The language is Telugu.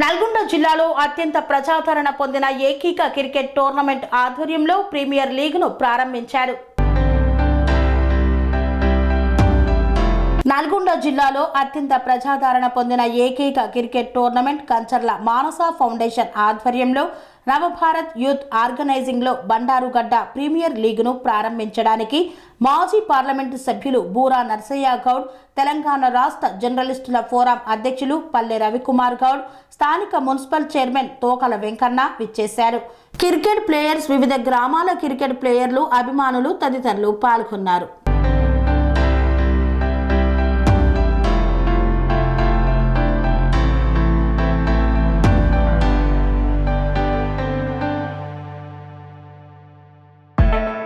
నల్గొండ జిల్లాలో అత్యంత ప్రజాదరణ పొందిన ఏకైక క్రికెట్ టోర్నమెంట్ ఆధ్వర్యంలో ప్రీమియర్ లీగ్ను ప్రారంభించారు. నల్గొండ జిల్లాలో అత్యంత ప్రజాదరణ పొందిన ఏకైక cricket tournament Kancharla Manasa foundation ఆధ్వర్యంలో నవభారత్ యూత్ ఆర్గనైజింగ్లో బండారుగడ్డ ప్రీమియర్ లీగ్ను ప్రారంభించడానికి మాజీ పార్లమెంటు సభ్యులు బూరా నర్సయ్య గౌడ్ తెలంగాణ రాష్ట్ర జర్నలిస్టుల ఫోరం అధ్యక్షులు పల్లె రవికుమార్ గౌడ్ స్థానిక మున్సిపల్ చైర్మన్ తోకల వెంకన్న విచ్చేశారు. క్రికెట్ ప్లేయర్స్ వివిధ గ్రామాల క్రికెట్ ప్లేయర్లు అభిమానులు తదితరులు పాల్గొన్నారు.